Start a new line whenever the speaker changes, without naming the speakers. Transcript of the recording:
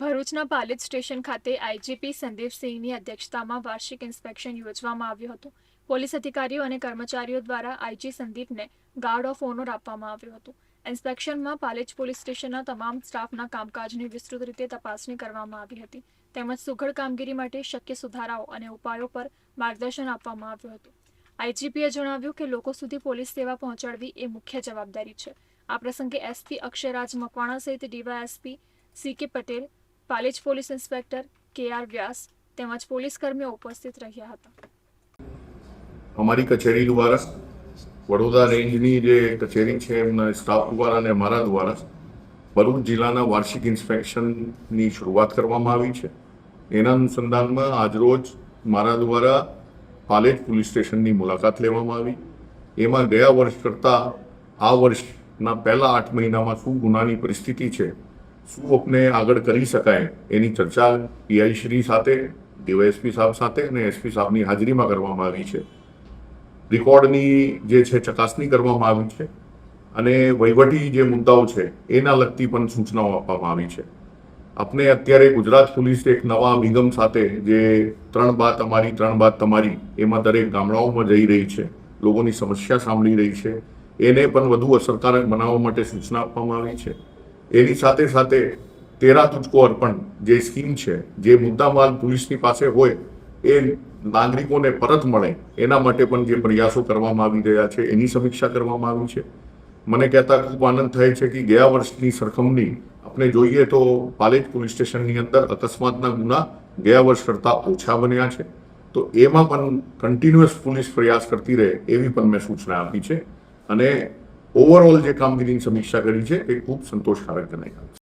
ભરૂચના પાલિત સ્ટેશન ખાતે આઈજીપી સંદીપસિંહની અધ્યક્ષતામાં વાર્ષિક ઇન્સ્પેક્શન યોજવામાં આવ્યું હતું. પોલીસ અધિકારીઓ અને કર્મચારીઓ દ્વારા આઈજી સંદીપને ગાર્ડ ઓફ ઓનર આપવામાં આવ્યું હતું. ઇન્સ્પેક્શનમાં પાલેજ પોલીસ સ્ટેશનના તમામ સ્ટાફના કામકાજની વિસ્તૃત રીતે તપાસણી કરવામાં આવી હતી. તેમજ સુઘડ કામગીરી માટે શક્ય સુધારાઓ અને ઉપાયો પર માર્ગદર્શન આપવામાં આવ્યું હતું. આઈજીપીએ જણાવ્યું કે લોકો સુધી પોલીસ સેવા પહોંચાડવી એ મુખ્ય જવાબદારી છે. આ પ્રસંગે એસપી અક્ષયરાજ મકવાણા સહિત DYSP C K Patel Palej police inspector K R Vyas તેમજ પોલીસ કર્મીઓ ઉપસ્થિત રહ્યા હતા.
અમારી કચેરી દ્વારા, વડોદરા રેન્જની જે કચેરી છે, એમના સ્ટાફ દ્વારા અને મારા દ્વારા ભરૂચ જિલ્લાના વાર્ષિક ઇન્સ્પેક્શનની શરૂઆત કરવામાં આવી છે. એના અનુસંધાનમાં આજરોજ મારા દ્વારા પાલેજ પોલીસ સ્ટેશનની મુલાકાત લેવામાં આવી. એમાં ગયા વર્ષ કરતાં આ વર્ષના પહેલા આઠ મહિનામાં શું ગુનાની પરિસ્થિતિ છે. શું આપને આગળ કરી શકાય એની ચર્ચા પીઆઈ શ્રી સાથે, ડીવાયએસપી સાહેબ સાથે અને એસપી સાહેબની હાજરીમાં કરવામાં આવી છે. રેકોર્ડની જે છે, ચકાસણી કરવામાં આવી છે અને વહીવટી જે મુદ્દાઓ છે, એના લગતી પણ સૂચનાઓ આપવામાં આવી છે. આપણે અત્યારે ગુજરાત પોલીસ એક નવા અભિગમ સાથે જે ત્રણ બાદ અમારી, ત્રણ બાદ તમારી, એમાં દરેક ગામડાઓમાં જઈ રહી છે, લોકોની સમસ્યા સાંભળી રહી છે, એને પણ વધુ અસરકારક બનાવવા માટે સૂચના આપવામાં આવી છે. એની સાથે સાથે તેરા તુચકો અર્પણ જે સ્કીમ છે, જે મુદ્દામાલ પોલીસની પાસે હોય, એ નાગરિકોને પરત મળે, એના માટે પણ જે પ્રયાસો કરવામાં આવી રહ્યા છે, એની સમીક્ષા કરવામાં આવી છે. મને કહેતા ખૂબ આનંદ થાય છે કે ગયા વર્ષની સરખામણી આપણે જોઈએ તો પાલેજ પોલીસ સ્ટેશનની અંદર અકસ્માતના ગુના ગયા વર્ષ કરતાં ઓછા બન્યા છે. તો એમાં પણ કન્ટિન્યુઅસ પોલીસ પ્રયાસ કરતી રહે એવી પણ મેં સૂચના આપી છે. અને ઓવરઓલ જે કામગીરીની સમીક્ષા કરી છે એ ખૂબ સંતોષકારક જણાય છે.